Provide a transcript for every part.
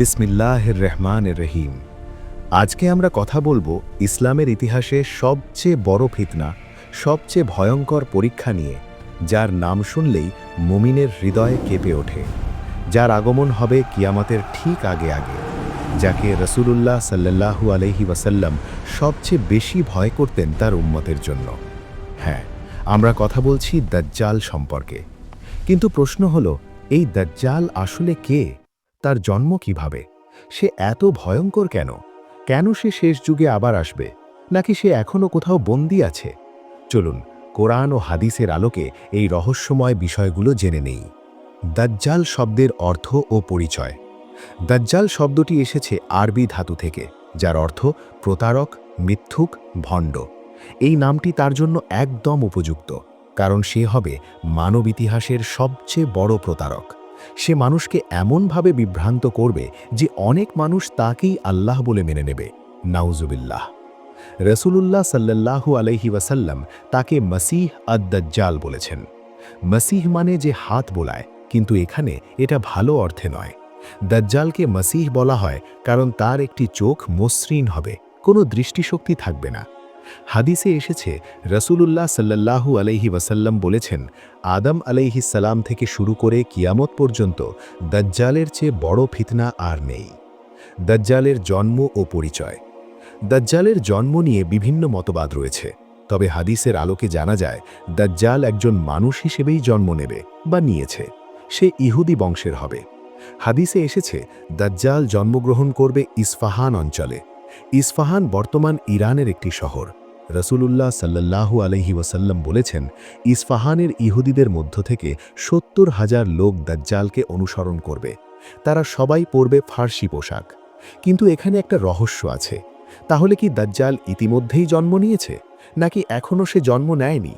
বিসমিল্লাহ রহমান রহিম আজকে আমরা কথা বলব ইসলামের ইতিহাসে সবচেয়ে বড় ফিতনা, সবচেয়ে ভয়ঙ্কর পরীক্ষা নিয়ে, যার নাম শুনলেই মুমিনের হৃদয়ে কেঁপে ওঠে, যার আগমন হবে কিয়ামতের ঠিক আগে আগে, যাকে রসুলুল্লাহ সাল্লাল্লাহু আলহি ওয়াসাল্লাম সবচেয়ে বেশি ভয় করতেন তার উম্মতের জন্য। হ্যাঁ আমরা কথা বলছি দাজ্জাল সম্পর্কে। কিন্তু প্রশ্ন হলো, এই দাজ্জাল আসলে কে? তার জন্ম কীভাবে? সে এত ভয়ঙ্কর কেন? কেন সে শেষ যুগে আবার আসবে? নাকি সে এখনও কোথাও বন্দি আছে? চলুন, কোরআন ও হাদিসের আলোকে এই রহস্যময় বিষয়গুলো জেনে নেই। দাজ্জাল শব্দের অর্থ ও পরিচয়। দাজ্জাল শব্দটি এসেছে আরবি ধাতু থেকে, যার অর্থ প্রতারক, মিথ্যুক, ভণ্ড। এই নামটি তার জন্য একদম উপযুক্ত, কারণ সে হবে মানব ইতিহাসের সবচেয়ে বড় প্রতারক। সে মানুষকে এমনভাবে বিভ্রান্ত করবে যে অনেক মানুষ তাকেই আল্লাহ বলে মেনে নেবে। নাউজুবিল্লাহ। রসুলুল্লাহ সাল্লাল্লাহু আলহি ওয়াসাল্লাম তাকে মসিহ আদ্দাজ্জাল বলেছেন। মসিহ মানে যে হাত বোলায়, কিন্তু এখানে এটা ভালো অর্থে নয়। দাজ্জালকে মসিহ বলা হয় কারণ তার একটি চোখ মসৃণ হবে, কোনো দৃষ্টিশক্তি থাকবে না। হাদিসে এসেছে, রসুলুল্লাহ সাল্লাল্লাহু আলহি ওয়াসাল্লাম বলেছেন, আদম আলাইহি সালাম থেকে শুরু করে কিয়ামত পর্যন্ত দাজ্জালের চেয়ে বড় ফিতনা আর নেই। দাজ্জালের জন্ম ও পরিচয়। দাজ্জালের জন্ম নিয়ে বিভিন্ন মতবাদ রয়েছে, তবে হাদিসের আলোকে জানা যায়, দাজ্জাল একজন মানুষ হিসেবেই জন্ম নেবে বা নিয়েছে, সে ইহুদি বংশের হবে। হাদিসে এসেছে, দাজ্জাল জন্মগ্রহণ করবে ইস্ফাহান অঞ্চলে। ইস্ফাহান বর্তমান ইরানের একটি শহর। রসুলুল্লাহ সাল্লাল্লাহু আলহি ওয়াসাল্লাম বলেছেন, ইস্ফাহানের ইহুদিদের মধ্য থেকে সত্তর হাজার লোক দাজ্জালকে অনুসরণ করবে। তারা সবাই পরবে ফার্সি পোশাক। কিন্তু এখানে একটা রহস্য আছে। তাহলে কি দাজ্জাল ইতিমধ্যেই জন্ম নিয়েছে? নাকি এখনও সে জন্ম নেয়নি?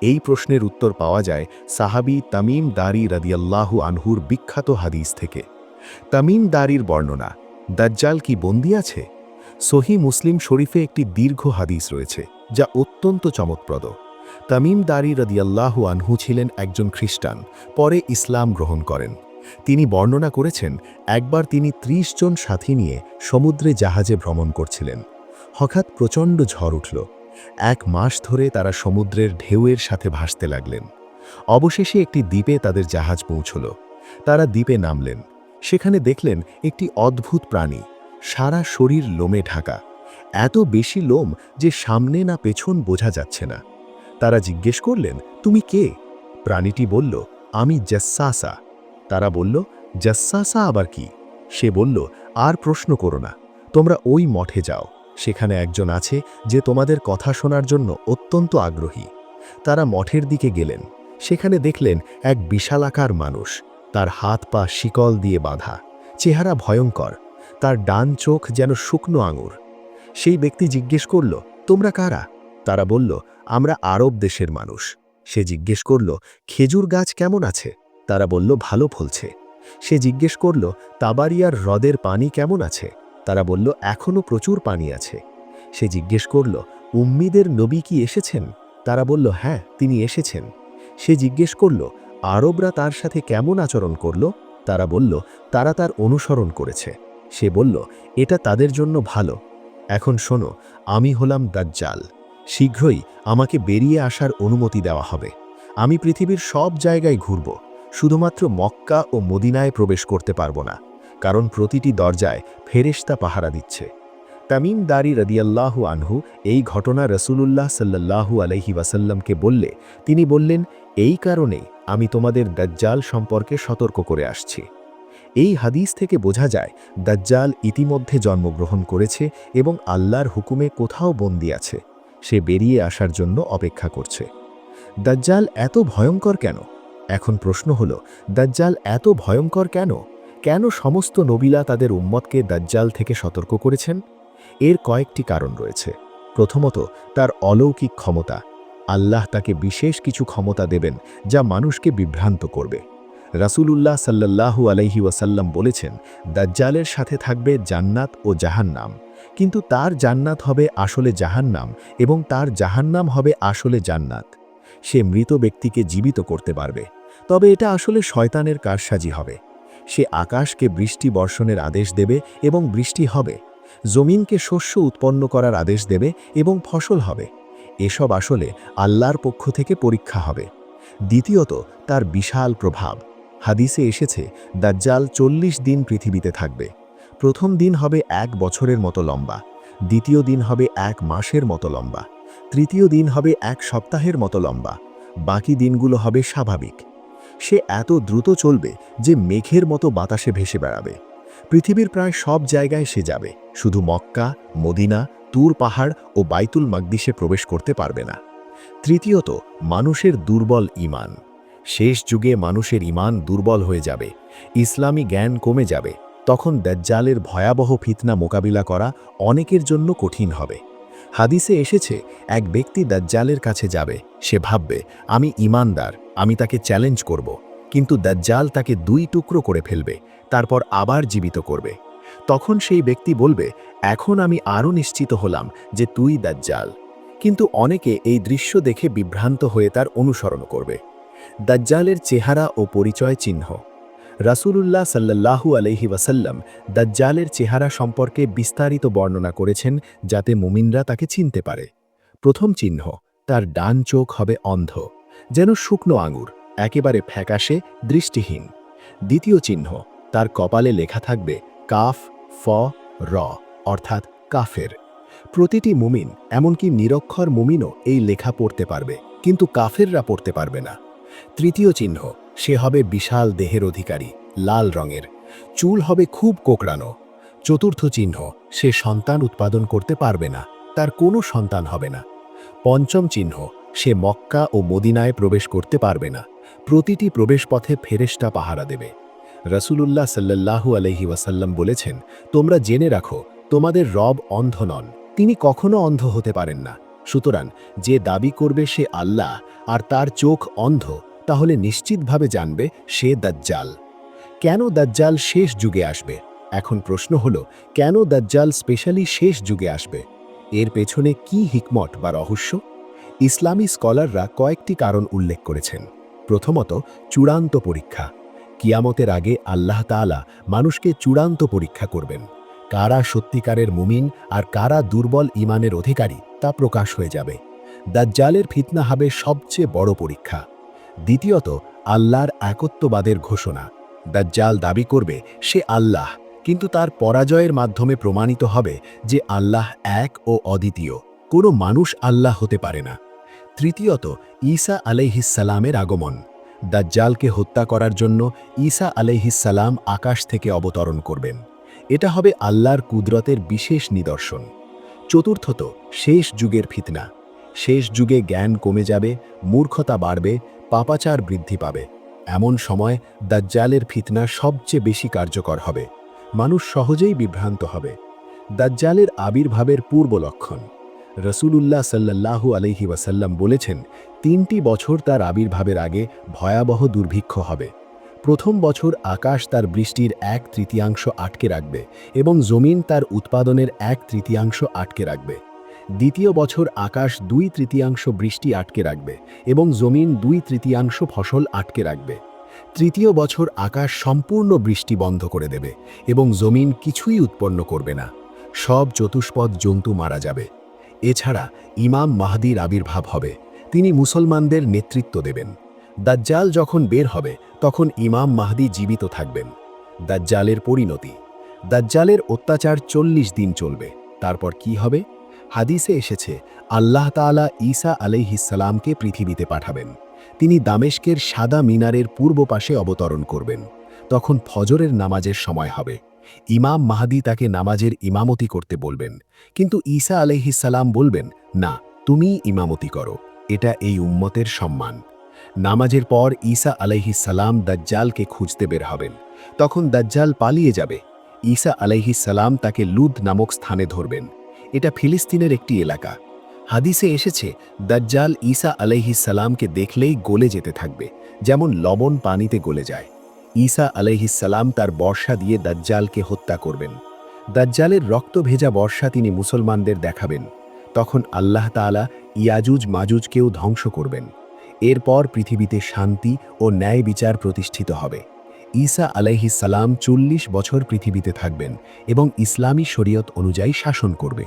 এই প্রশ্নের উত্তর পাওয়া যায় সাহাবি তামিম দারি রাদিয়াল্লাহু আনহুর বিখ্যাত হাদিস থেকে। তামিম দারির বর্ণনা, দাজ্জাল কি বন্দি আছে? সহি মুসলিম শরীফে একটি দীর্ঘ হাদিস রয়েছে। যা অত্যন্ত চমৎপ্রদ। তামিম দারি রদিয়াল্লাহু আনহু ছিলেন একজন খ্রিস্টান, পরে ইসলাম গ্রহণ করেন। তিনি বর্ণনা করেছেন, একবার তিনি ৩০ জন সাথী নিয়ে সমুদ্রে জাহাজে ভ্রমণ করছিলেন। হঠাৎ প্রচণ্ড ঝড় উঠল। এক মাস ধরে তারা সমুদ্রের ঢেউয়ের সাথে ভাসতে লাগলেন। অবশেষে একটি দ্বীপে তাদের জাহাজ পৌঁছল। তারা দ্বীপে নামলেন। সেখানে দেখলেন একটি অদ্ভুত প্রাণী, সারা শরীর লোমে ঢাকা। এত বেশি লোম যে সামনে না পেছন বোঝা যাচ্ছে না। তারা জিজ্ঞেস করলেন, তুমি কে? প্রাণীটি বলল, আমি জাসাসা। তারা বলল, জাসাসা আবার কি? সে বলল, আর প্রশ্ন করো না, তোমরা ওই মঠে যাও, সেখানে একজন আছে যে তোমাদের কথা শোনার জন্য অত্যন্ত আগ্রহী। তারা মঠের দিকে গেলেন, সেখানে দেখলেন এক বিশালাকার মানুষ, তার হাত পা শিকল দিয়ে বাঁধা, চেহারা ভয়ঙ্কর, তার ডান চোখ যেন শুকনো আঙুর। সেই ব্যক্তি জিজ্ঞেস করল, তোমরা কারা? তারা বলল, আমরা আরব দেশের মানুষ। সে জিজ্ঞেস করল, খেজুর গাছ কেমন আছে? তারা বলল, ভালো ফলছে। সে জিজ্ঞেস করল, তাবারিয়ার হ্রদের পানি কেমন আছে? তারা বলল এখনও প্রচুর পানি আছে। সে জিজ্ঞেস করল, উম্মিদের নবী কি এসেছেন? তারা বলল হ্যাঁ তিনি এসেছেন। সে জিজ্ঞেস করল, আরবরা তার সাথে কেমন আচরণ করল? তারা বলল, তারা তার অনুসরণ করেছে। সে বলল, এটা তাদের জন্য ভালো। এখন শোনো, আমি হলাম দাজ্জাল। শীঘ্রই আমাকে বেরিয়ে আসার অনুমতি দেওয়া হবে। আমি পৃথিবীর সব জায়গায় ঘুরব, শুধুমাত্র মক্কা ও মদিনায় প্রবেশ করতে পারব না, কারণ প্রতিটি দরজায় ফেরেশতা পাহারা দিচ্ছে। তামিম দারি রদিয়াল্লাহু আনহু এই ঘটনা রসুলুল্লাহ সাল্লাল্লাহু আলহি ওয়াসাল্লামকে বললে, তিনি বললেন, এই কারণে আমি তোমাদের দাজ্জাল সম্পর্কে সতর্ক করে আসছি। এই হাদিস থেকে বোঝা যায়, দাজ্জাল ইতিমধ্যে জন্মগ্রহণ করেছে এবং আল্লাহর হুকুমে কোথাও বন্দি আছে। সে বেরিয়ে আসার জন্য অপেক্ষা করছে। দাজ্জাল এত ভয়ঙ্কর কেন? এখন প্রশ্ন হল, দাজ্জাল এত ভয়ঙ্কর কেন? কেন সমস্ত নবিলা তাদের উম্মতকে দাজ্জাল থেকে সতর্ক করেছেন? এর কয়েকটি কারণ রয়েছে। প্রথমত, তার অলৌকিক ক্ষমতা। আল্লাহ তাকে বিশেষ কিছু ক্ষমতা দেবেন যা মানুষকে বিভ্রান্ত করবে। রাসূলুল্লাহ সাল্লাল্লাহু আলাইহি ওয়াসাল্লাম বলেছেন, দাজ্জালের সাথে থাকবে জান্নাত ও জাহান্নাম। কিন্তু তার জান্নাত হবে আসলে জাহান্নাম এবং তার জাহান্নাম হবে আসলে জান্নাত। সে মৃত ব্যক্তিকে জীবিত করতে পারবে। তবে এটা আসলে শয়তানের কারসাজি হবে। সে আকাশকে বৃষ্টি বর্ষণের আদেশ দেবে এবং বৃষ্টি হবে। জমিনকে শস্য উৎপন্ন করার আদেশ দেবে এবং ফসল হবে। এসব আসলে আল্লাহর পক্ষ থেকে পরীক্ষা হবে। দ্বিতীয়ত, তার বিশাল প্রভাব। হাদিসে এসেছে, দাজ্জাল চল্লিশ দিন পৃথিবীতে থাকবে। প্রথম দিন হবে এক বছরের মতো লম্বা, দ্বিতীয় দিন হবে এক মাসের মতো লম্বা, তৃতীয় দিন হবে এক সপ্তাহের মতো লম্বা, বাকি দিনগুলো হবে স্বাভাবিক। সে এত দ্রুত চলবে যে মেঘের মতো বাতাসে ভেসে বেড়াবে। পৃথিবীর প্রায় সব জায়গায় সে যাবে, শুধু মক্কা, মদিনা, তুর পাহাড় ও বাইতুল মাকদিসে প্রবেশ করতে পারবে না। তৃতীয়ত, মানুষের দুর্বল ইমান। শেষ যুগে মানুষের ইমান দুর্বল হয়ে যাবে, ইসলামী জ্ঞান কমে যাবে, তখন দাজ্জালের ভয়াবহ ফিতনা মোকাবিলা করা অনেকের জন্য কঠিন হবে। হাদিসে এসেছে, এক ব্যক্তি দাজ্জালের কাছে যাবে, সে ভাববে, আমি ইমানদার আমি তাকে চ্যালেঞ্জ করব। কিন্তু দাজ্জাল তাকে দুই টুকরো করে ফেলবে, তারপর আবার জীবিত করবে। তখন সেই ব্যক্তি বলবে, এখন আমি আরও নিশ্চিত হলাম যে তুই দাজ্জাল। কিন্তু অনেকে এই দৃশ্য দেখে বিভ্রান্ত হয়ে তার অনুসরণ করবে। দাজ্জালের চেহারা ও পরিচয় চিহ্ন। রাসূলুল্লাহ সাল্লাল্লাহু আলহি ওয়াসাল্লাম দাজ্জালের চেহারা সম্পর্কে বিস্তারিত বর্ণনা করেছেন যাতে মুমিনরা তাকে চিনতে পারে। প্রথম চিহ্ন, তার ডান চোখ হবে অন্ধ, যেন শুকনো আঙুর, একেবারে ফ্যাকাশে, দৃষ্টিহীন। দ্বিতীয় চিহ্ন, তার কপালে লেখা থাকবে কাফ, ফ, র, অর্থাৎ কাফের। প্রতিটি মুমিন, এমনকি নিরক্ষর মুমিনও এই লেখা পড়তে পারবে, কিন্তু কাফেররা পড়তে পারবে না। তৃতীয় চিহ্ন, সে হবে বিশাল দেহের অধিকারী, লাল রঙের। চুল হবে খুব কোকড়ানো। চতুর্থ চিহ্ন, সে সন্তান উৎপাদন করতে পারবে না, তার কোনো সন্তান হবে না। পঞ্চম চিহ্ন, সে মক্কা ও মদিনায় প্রবেশ করতে পারবে না। প্রতিটি প্রবেশপথে ফেরেস্টা পাহারা দেবে। রসুলুল্লাহ সাল্লাল্লাহু আলহি ওয়াসাল্লাম বলেছেন, তোমরা জেনে রাখো, তোমাদের রব অন্ধ নন। তিনি কখনো অন্ধ হতে পারেন না। সুতরাং যে দাবি করবে সে আল্লাহ, আর তার চোখ অন্ধ, তাহলে নিশ্চিতভাবে জানবে সে দাজ্জাল। কেন দাজ্জাল শেষ যুগে আসবে? এখন প্রশ্ন হলো, কেন দাজ্জাল স্পেশালি শেষ যুগে আসবে? এর পেছনে কি হিকমট বা রহস্য? ইসলামী স্কলাররা কয়েকটি কারণ উল্লেখ করেছেন। প্রথমত, চূড়ান্ত পরীক্ষা। কিয়ামতের আগে আল্লাহ তাআলা মানুষকে চূড়ান্ত পরীক্ষা করবেন। কারা সত্যিকারের মুমিন আর কারা দুর্বল ইমানের অধিকারী তা প্রকাশ হয়ে যাবে। দাজ্জালের ফিতনা হবে সবচেয়ে বড় পরীক্ষা। দ্বিতীয়ত, আল্লাহর একত্ববাদের ঘোষণা। দাজ্জাল দাবি করবে, সে আল্লাহ, কিন্তু তার পরাজয়ের মাধ্যমে প্রমাণিত হবে যে আল্লাহ এক ও অদ্বিতীয়, কোনো মানুষ আল্লাহ হতে পারে না। তৃতীয়ত, ঈসা আলাইহিসালামের আগমন। দাজ্জালকে হত্যা করার জন্য ঈসা আলাইহিসালাম আকাশ থেকে অবতরণ করবেন। এটা হবে আল্লাহর কুদরতের বিশেষ নিদর্শন। চতুর্থত, শেষ যুগের ফিতনা। শেষ যুগে জ্ঞান কমে যাবে, মূর্খতা বাড়বে, পাপাচার বৃদ্ধি পাবে। এমন সময় দাজ্জালের ফিতনা সবচেয়ে বেশি কার্যকর হবে। মানুষ সহজেই বিভ্রান্ত হবে। দাজ্জালের আবির্ভাবের পূর্ব লক্ষণ। রসুলুল্লাহ সাল্লাল্লাহু আলহি ওয়াসাল্লাম বলেছেন, তিনটি বছর তার আবির্ভাবের আগে ভয়াবহ দুর্ভিক্ষ হবে। প্রথম বছর আকাশ তার বৃষ্টির এক তৃতীয়াংশ আটকে রাখবে এবং জমিন তার উৎপাদনের এক তৃতীয়াংশ আটকে রাখবে। দ্বিতীয় বছর আকাশ দুই তৃতীয়াংশ বৃষ্টি আটকে রাখবে এবং জমিন দুই তৃতীয়াংশ ফসল আটকে রাখবে। তৃতীয় বছর আকাশ সম্পূর্ণ বৃষ্টি বন্ধ করে দেবে এবং জমিন কিছুই উৎপন্ন করবে না। সব চতুষ্পদ জন্তু মারা যাবে। এছাড়া ইমাম মাহাদির আবির্ভাব হবে। তিনি মুসলমানদের নেতৃত্ব দেবেন। দাজ্জাল যখন বের হবে, তখন ইমাম মাহদি জীবিত থাকবেন। দাজ্জালের পরিণতি। দাজ্জালের অত্যাচার চল্লিশ দিন চলবে। তারপর কি হবে? হাদিসে এসেছে, আল্লাহ তালা ঈসা আলাইহিসালামকে পৃথিবীতে পাঠাবেন। তিনি দামেশকের সাদা মিনারের পূর্ব পাশে অবতরণ করবেন। তখন ফজরের নামাজের সময় হবে। ইমাম মাহাদি তাকে নামাজের ইমামতি করতে বলবেন। কিন্তু ঈসা আলাইহিসালাম বলবেন, না তুমি ইমামতি করো। এটা এই উম্মতের সম্মান। নামাজের পর ঈসা আলাইহিসালাম দাজ্জালকে খুঁজতে বের হবেন। তখন দাজ্জাল পালিয়ে যাবে। ঈসা আলাইহিসালাম তাকে লুদ নামক স্থানে ধরবেন। এটা ফিলিস্তিনের একটি এলাকা। হাদিসে এসেছে, দাজ্জাল ঈসা আলাইহিসালামকে দেখলেই গলে যেতে থাকবে, যেমন লবণ পানিতে গলে যায়। ঈসা আলাইহিসালাম তার বর্ষা দিয়ে দাজ্জালকে হত্যা করবেন। দাজ্জালের রক্ত ভেজা বর্ষা তিনি মুসলমানদের দেখাবেন। তখন আল্লাহ তাআলা ইয়াজুজ মাজুজকেও ধ্বংস করবেন। এরপর পৃথিবীতে শান্তি ও ন্যায় বিচার প্রতিষ্ঠিত হবে। ঈসা আলাইহিস সালাম চল্লিশ বছর পৃথিবীতে থাকবেন এবং ইসলামী শরীয়ত অনুযায়ী শাসন করবে।